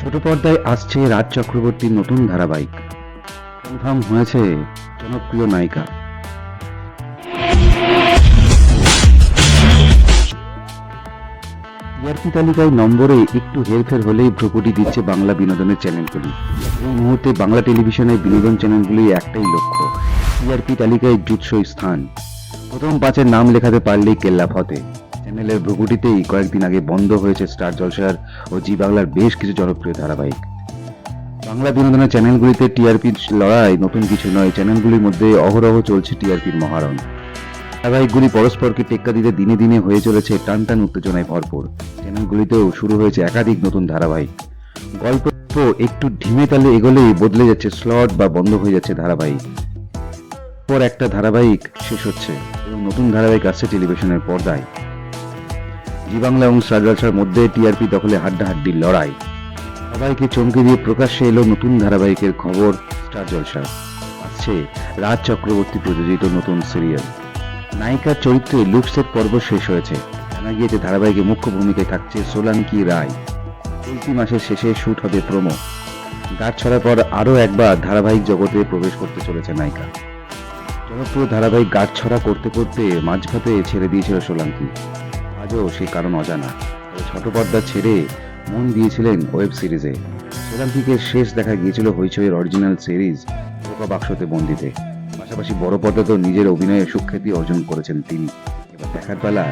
ছোট পর্দায় আসছে রাজ চক্রবর্তীর নতুন ধারাবাহিক। কনফার্ম হয়েছে জনপ্রিয় নায়িকা। টিআরপি তালিকায় নম্বরে একটু হেরফের হলেই ভ্রুকুটি দিচ্ছে বাংলা বিনোদনের চ্যানেলগুলি। এই মুহূর্তে বাংলা টেলিভিশনের বিনোদন চ্যানেলগুলি একটাই লক্ষ্য টিআরপি তালিকায় জুৎসই স্থান। প্রথম পাঁচের নাম লেখাতে পারলেই কেল্লা ফতে। চ্যানেলের ভ্রুকুটিতেই কয়েকদিন আগে বন্ধ হয়েছে স্টার জলসার ও জি বাংলার বেশ কিছু জনপ্রিয় ধারাবাহিক। বাংলা বিনোদনের চ্যানেলগুলিতে টিআরপির লড়াই নতুন কিছু নয়, চ্যানেলগুলির মধ্যে অহরহ চলছে টিআরপির মহারণ। ধারাবাহিকগুলি পরস্পরকে টেক্কা দিতে দিনে দিনে হয়ে চলেছে টান টান উত্তেজনায় ভরপুর। চ্যানেলগুলিতেও শুরু হয়েছে একাধিক নতুন ধারাবাহিক। গল্প একটু ঢিমে তালে এগোলেই বদলে যাচ্ছে স্লট বা বন্ধ হয়ে যাচ্ছে ধারাবাহিক। পর একটা ধারাবাহিক শেষ হচ্ছে এবং নতুন ধারাবাহিক আসছে টেলিভিশনের পর্দায়। জি বাংলা এবং স্টার মধ্যে টিআরপি দখলে হাড্ডাহাড্ডির লড়াই। সবাইকে চমকে দিয়ে প্রকাশ্যে এলো নতুন ধারাবাহিকের খবর, স্টার জলসা। আসছে রাজ চক্রবর্তী প্রযোজিত নতুন সিরিয়াল। নায়িকার চরিত্রে লুকসের পর্ব শেষ হয়েছে। জানা গিয়েছে ধারাবাহিকে মুখ্য ভূমিকায় থাকছে সোলাঙ্কি রায়। চলতি মাসের শেষে শুট হবে প্রোমো। গাছ ছড়ার পর আরও একবার ধারাবাহিক জগতে প্রবেশ করতে চলেছে নায়িকা। জনপ্রিয় ধারাবাহিক গাছ ছড়া করতে করতে মাঝপথে ছেড়ে দিয়েছিল সোলাঙ্কি আজও সেই কারণ অজানা। ছোট পর্দা ছেড়ে মন দিয়েছিলেন ওয়েব সিরিজে। সোলাঙ্কিকে শেষ দেখা গিয়েছিল হইচইয়ের অরিজিনাল সিরিজ পোকা বাক্সতে বন্দিতে। পাশাপাশি বড় পর্দাতেও নিজের অভিনয়ে সুখ্যাতি অর্জন করেছেন তিনি। এবার দেখার বেলা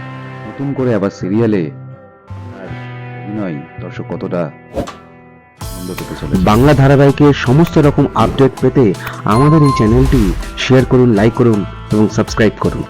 নতুন করে আবার সিরিয়ালে আর অভিনয় দর্শক কতটা বাংলা ধারাবাহিকের সমস্ত রকম আপডেট পেতে আমাদের এই চ্যানেলটি শেয়ার করুন লাইক করুন এবং সাবস্ক্রাইব করুন।